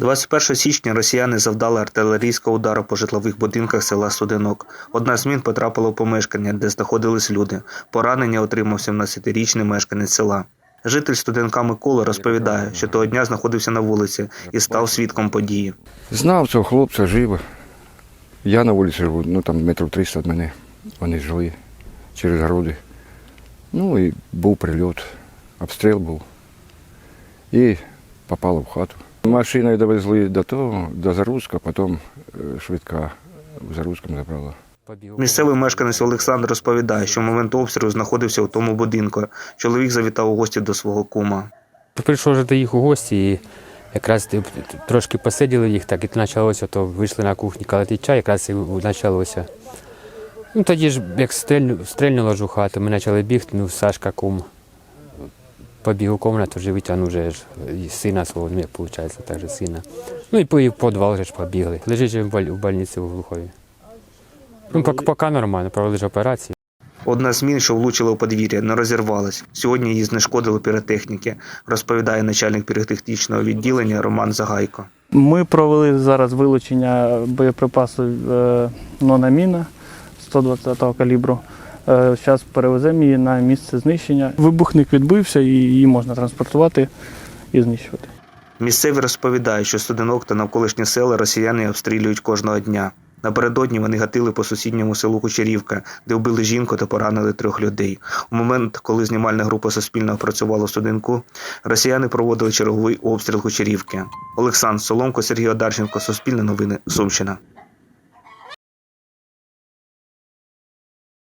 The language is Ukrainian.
21 січня росіяни завдали артилерійського удару по житлових будинках села Студенок. Одна з мін потрапила в помешкання, де знаходились люди. Поранення отримав 17-річний мешканець села. Житель студенка Микола розповідає, що того дня знаходився на вулиці і став свідком події. Знав цього хлопця живо. Я на вулиці живу, ну там метрів 300 від мене. Вони жили через городи. Ну і був прильот, обстріл був. І попало в хату. Машиною довезли до того, до Заруська, потім е, швидка в Заруському забрала. Місцевий мешканець Олександр розповідає, що в момент обстрілу знаходився у тому будинку. Чоловік завітав у гості до свого кума. Прийшов вже до їх у гості і якраз трошки посиділи їх, так і почалося, то вийшли на кухню калати чай, якраз і почалося. Ну тоді ж, як стрельну- стрельнуло ж у хату, ми почали бігти, ну Сашка кум побіг у кімнату, вже витягнув вже ж і сина свого, ну як виходить, так же сина. Ну і по і в підвал вже ж побігли. Лежить же в боль- в больниці у глухові. Ну, поки, поки нормально, провели ж операцію. Одна з мін, що влучила у подвір'я, не розірвалась. Сьогодні її знешкодили піротехніки, розповідає начальник піротехнічного відділення Роман Загайко. Ми провели зараз вилучення боєприпасу е, нономіна 120-го калібру. Зараз перевеземо її на місце знищення. Вибухник відбився і її можна транспортувати і знищувати. Місцеві розповідають, що студенок та навколишні села росіяни обстрілюють кожного дня. Напередодні вони гатили по сусідньому селу Кучерівка, де вбили жінку та поранили трьох людей. У момент, коли знімальна група Суспільного працювала в студенку, росіяни проводили черговий обстріл Кучерівки. Олександр Соломко, Сергій Одарченко, Суспільне новини, Сумщина.